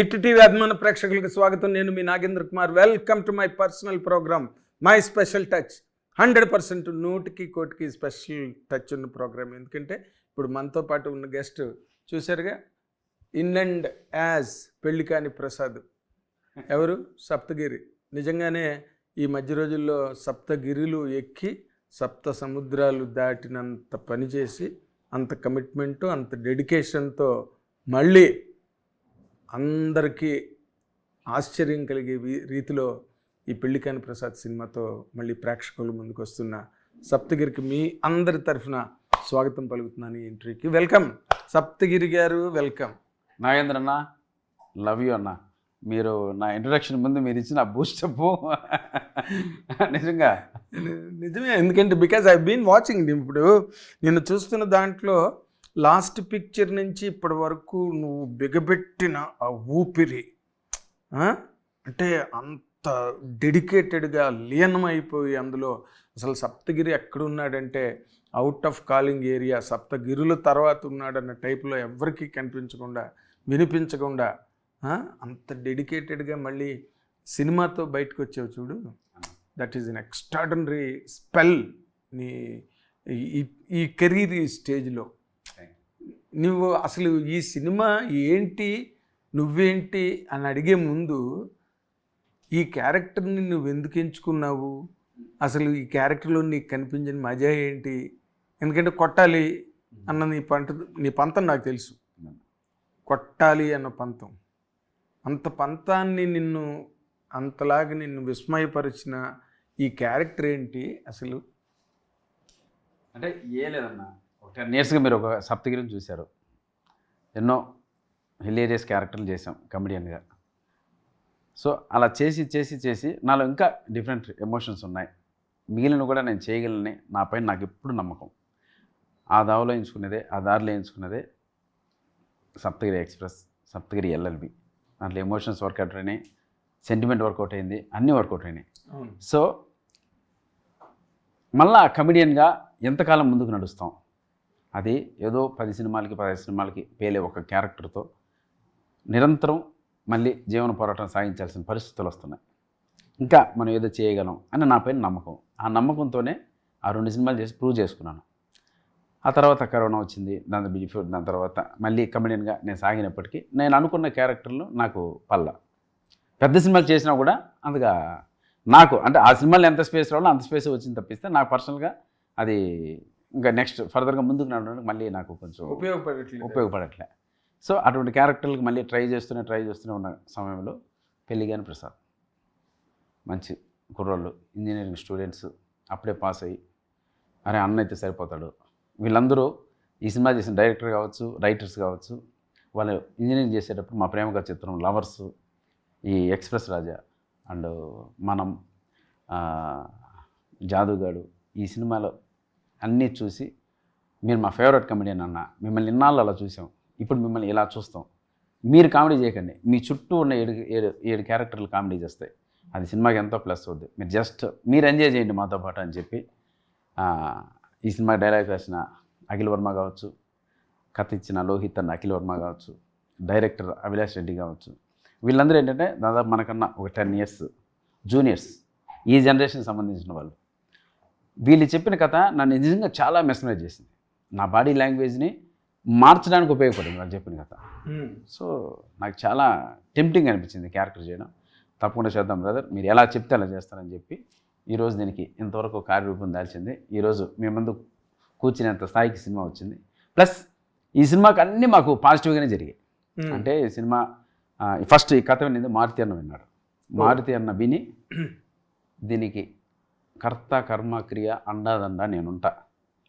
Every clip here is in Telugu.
హిట్ టీవీ అభిమాన ప్రేక్షకులకు స్వాగతం. నేను మీ Nagendra Kumar. Welcome to my personal program my special touch hundred percent నూటికి కోటికి స్పెషల్ టచ్ ఉన్న ప్రోగ్రామ్. ఎందుకంటే ఇప్పుడు మనతో పాటు ఉన్న గెస్ట్ చూశారుగా ఇన్ అండ్ యాజ్ పెళ్ళి కాని ప్రసాద్. ఎవరు? సప్తగిరి. నిజంగానే ఈ మధ్య రోజుల్లో సప్తగిరిలు ఎక్కి సప్త సముద్రాలు దాటినంత పనిచేసి అంత కమిట్మెంటు అంత డెడికేషన్తో మళ్ళీ అందరికీ ఆశ్చర్యం కలిగే రీతిలో ఈ పెళ్ళికాని ప్రసాద్ సినిమాతో మళ్ళీ ప్రేక్షకుల ముందుకు వస్తున్న సప్తగిరికి మీ అందరి తరఫున స్వాగతం పలుకుతున్నాను ఈ ఇంటర్వ్యూకి. వెల్కమ్. సప్తగిరి గారు వెల్కమ్. నాగేంద్ర అన్న లవ్ యూ అన్న. మీరు నా ఇంట్రడక్షన్ ముందు మీరు ఇచ్చిన బూస్టప్ నిజంగా. నిజమే ఎందుకంటే బికాజ్ ఐ బీన్ వాచింగ్ ఇప్పుడు. నేను చూస్తున్న దాంట్లో లాస్ట్ పిక్చర్ నుంచి ఇప్పటి వరకు నువ్వు బిగబెట్టిన ఆ ఊపిరి అంటే అంత డెడికేటెడ్గా లీనమైపోయి అందులో అసలు సప్తగిరి ఎక్కడున్నాడంటే అవుట్ ఆఫ్ కాలింగ్ ఏరియా సప్తగిరుల తర్వాత ఉన్నాడన్న టైప్లో ఎవరికీ కనిపించకుండా వినిపించకుండా అంత డెడికేటెడ్గా మళ్ళీ సినిమాతో బయటకు వచ్చావు చూడు. That is an extraordinary spell నీ ఈ కెరీర్ ఈ స్టేజ్లో. నువ్వు అసలు ఈ సినిమా ఏంటి నువ్వేంటి అని అడిగే ముందు ఈ క్యారెక్టర్ని నువ్వు ఎందుకు ఎంచుకున్నావు? అసలు ఈ క్యారెక్టర్లో నీకు కనిపించిన మజా ఏంటి? ఎందుకంటే కొట్టాలి అన్న నీ పంట నీ పంతం నాకు తెలుసు. కొట్టాలి అన్న పంతం. అంత పంతాన్ని నిన్ను అంతలాగా నిన్ను విస్మయపరిచిన ఈ క్యారెక్టర్ ఏంటి అసలు? అంటే ఏ లేదన్నా. టెన్ ఇయర్స్గా మీరు ఒక సప్తగిరిని చూశారు. ఎన్నో హిలేరియస్ క్యారెక్టర్లు చేసాం కమెడియన్గా సో అలా చేసి చేసి చేసి నాలో ఇంకా డిఫరెంట్ ఎమోషన్స్ ఉన్నాయి. మిగిలిన కూడా నేను చేయగలని నా పైన నాకు ఎప్పుడు నమ్మకం. ఆ దావలో ఎంచుకునేదే ఆ దారిలో ఎంచుకునేదే సప్తగిరి ఎక్స్ప్రెస్ సప్తగిరి ఎల్ఎల్బి. దాంట్లో ఎమోషన్స్ వర్కౌట్ అయినాయి సెంటిమెంట్ వర్కౌట్ అయింది అన్నీ వర్కౌట్ అయినాయి. సో మళ్ళా కమెడియన్గా ఎంతకాలం ముందుకు నడుస్తాం? అది ఏదో పది సినిమాలకి పదహైదు సినిమాలకి పేలే ఒక క్యారెక్టర్తో నిరంతరం మళ్ళీ జీవన పోరాటం సాగించాల్సిన పరిస్థితులు వస్తున్నాయి. ఇంకా మనం ఏదో చేయగలం అని నా పైన నమ్మకం. ఆ నమ్మకంతోనే ఆ రెండు సినిమాలు చేసి ప్రూవ్ చేసుకున్నాను. ఆ తర్వాత కరోనా వచ్చింది దాని బిఫోర్ దాని తర్వాత మళ్ళీ కమెడియన్గా నేను సాగినప్పటికీ నేను అనుకున్న క్యారెక్టర్లు నాకు పల్ల. పెద్ద సినిమాలు చేసినా కూడా అందుగా నాకు అంటే ఆ సినిమాలు ఎంత స్పేస్ రావాలో అంత స్పేస్ వచ్చింది తప్పిస్తే నాకు పర్సనల్గా అది ఇంకా నెక్స్ట్ ఫర్దర్గా ముందుకు నడవడానికి మళ్ళీ నాకు కొంచెం ఉపయోగపడట్లేదు. ఉపయోగపడట్లే. సో అటువంటి క్యారెక్టర్లకు మళ్ళీ ట్రై చేస్తూనే ట్రై చేస్తూనే ఉన్న సమయంలో పెళ్ళిగాని ప్రసాద్. మంచి కుర్రోళ్ళు ఇంజనీరింగ్ స్టూడెంట్స్ అప్పుడే పాస్ అయ్యి అరే అన్న అయితే సరిపోతాడు. వీళ్ళందరూ ఈ సినిమా చేసిన డైరెక్టర్ కావచ్చు రైటర్స్ కావచ్చు వాళ్ళు ఇంజనీరింగ్ చేసేటప్పుడు మా ప్రేమగా చిత్రం లవర్స్ ఈ ఎక్స్ప్రెస్ రాజా అండ్ మనం జాదుగాడు ఈ సినిమాలో అన్నీ చూసి మీరు మా ఫేవరెట్ కమెడియన్ అన్న మిమ్మల్ని ఇన్నాళ్ళు అలా చూసాం ఇప్పుడు మిమ్మల్ని ఇలా చూస్తాం. మీరు కామెడీ చేయకండి. మీ చుట్టూ ఉన్న ఏడు ఏడు ఏడు క్యారెక్టర్లు కామెడీ చేస్తాయి. అది సినిమాకి ఎంతో ప్లస్ అవుద్ది. మీరు జస్ట్ మీరు ఎంజాయ్ చేయండి మాతో పాటు అని చెప్పి ఈ సినిమా డైలాగ్ రాసిన అఖిల్ వర్మ కావచ్చు కథ ఇచ్చిన లోహిత్ అన్న అఖిల్ వర్మ కావచ్చు డైరెక్టర్ అభిలాష్ రెడ్డి కావచ్చు వీళ్ళందరూ ఏంటంటే దాదాపు మనకన్నా ఒక టెన్ ఇయర్స్ జూనియర్స్ ఈ జనరేషన్ సంబంధించిన వాళ్ళు. వీళ్ళు చెప్పిన కథ నన్ను నిజంగా చాలా మెస్మరైజ్ చేసింది. నా బాడీ లాంగ్వేజ్ని మార్చడానికి ఉపయోగపడింది వాళ్ళు చెప్పిన కథ. సో నాకు చాలా టెంప్టింగ్ అనిపించింది క్యారెక్టర్ చేయడం. తప్పకుండా చేద్దాం బ్రదర్ మీరు ఎలా చెప్తే అలా చేస్తారని చెప్పి ఈరోజు దీనికి ఇంతవరకు కార్యరూపం దాల్చింది. ఈరోజు మీ ముందు కూర్చునేంత స్థాయికి సినిమా వచ్చింది. ప్లస్ ఈ సినిమాకి అన్నీ మాకు పాజిటివ్గానే జరిగాయి. అంటే ఈ సినిమా ఫస్ట్ ఈ కథ వినింది మారుతి అన్న విన్నాడు. మారుతి అన్న విని దీనికి కర్త కర్మ క్రియ అండాదండ నేనుంటా.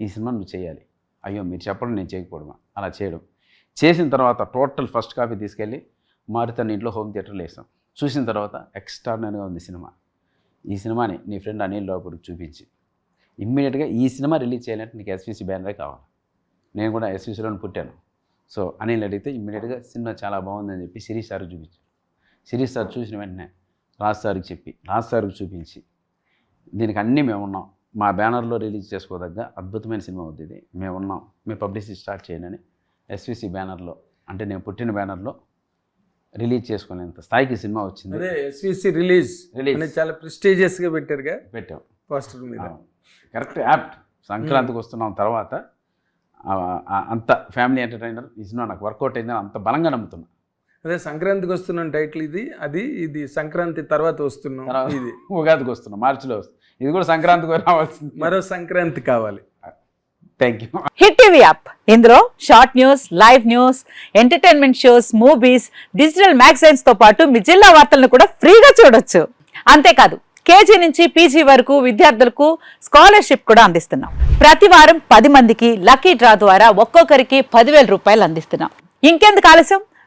ఈ సినిమా నువ్వు చేయాలి. అయ్యో మీరు చెప్పడం నేను చేయకపోవడమా? అలా చేయడం. చేసిన తర్వాత టోటల్ ఫస్ట్ కాపీ తీసుకెళ్ళి మారుతాను ఇంట్లో హోమ్ థియేటర్లో వేసాం. చూసిన తర్వాత ఎక్స్ట్రాడినరీగా ఉంది సినిమా. ఈ సినిమాని నీ ఫ్రెండ్ అనిల్ లోపలికి చూపించి. ఇమ్మీడియట్గా ఈ సినిమా రిలీజ్ చేయాలంటే నీకు ఎస్విసి బ్యానరే కావాలి. నేను కూడా ఎస్విసిలోనే పుట్టాను. సో అనిల్ అడిగితే ఇమ్మీడియట్గా సినిమా చాలా బాగుందని చెప్పి సిరీస్ సార్కి చూపించాను సిరీస్ సార్ చూసిన వెంటనే రాజ్ సార్కి చెప్పి రాజ్ సార్కి చూపించి దీనికి అన్నీ మేము ఉన్నాం మా బ్యానర్లో రిలీజ్ చేసుకోదగ్గ అద్భుతమైన సినిమా అవుతుంది ఇది. మేము ఉన్నాం మీ పబ్లిసిటీ స్టార్ట్ చేయండి. అని ఎస్విసి బ్యానర్లో అంటే నేను పుట్టిన బ్యానర్లో రిలీజ్ చేసుకునేంత స్థాయికి సినిమా వచ్చింది. అదే ఎస్విసి రిలీజ్. అని చాలా ప్రెస్టీజియస్గా పెట్టారుగా? పెట్టాం. పోస్టర్ మీద. Correct apt. సంక్రాంతికి వస్తున్నాం తర్వాత. అంత ఫ్యామిలీ ఎంటర్టైనర్ ఈ సినిమా నాకు వర్కౌట్ అయిందని అంత బలంగా నమ్ముతున్నా. అదే సంక్రాంతికి వస్తున్నాం టైటిల్ ఇది అది ఇది సంక్రాంతి తర్వాత వస్తున్నాం ఇది. ఉగాదికి వస్తున్నాం మార్చిలో వస్తుంది ఇది కూడా సంక్రాంతికి రావాల్సింది. మరో సంక్రాంతి కావాలి. Thank you hit TV app. ఇందులో short news live news entertainment shows movies digital మ్యాగజైన్స్తో పాటు మీ జిల్లా వార్తలను కూడా ఫ్రీగా చూడొచ్చు. అంతేకాదు కేజీ నుంచి పీజీ వరకు విద్యార్థులకు స్కాలర్షిప్ కూడా అందిస్తున్నాం. ప్రతి వారం పది మందికి లక్కీ డ్రా ద్వారా ఒక్కొక్కరికి పదివేల రూపాయలు అందిస్తున్నాం. ఇంకెందుకు ఆలస్యం?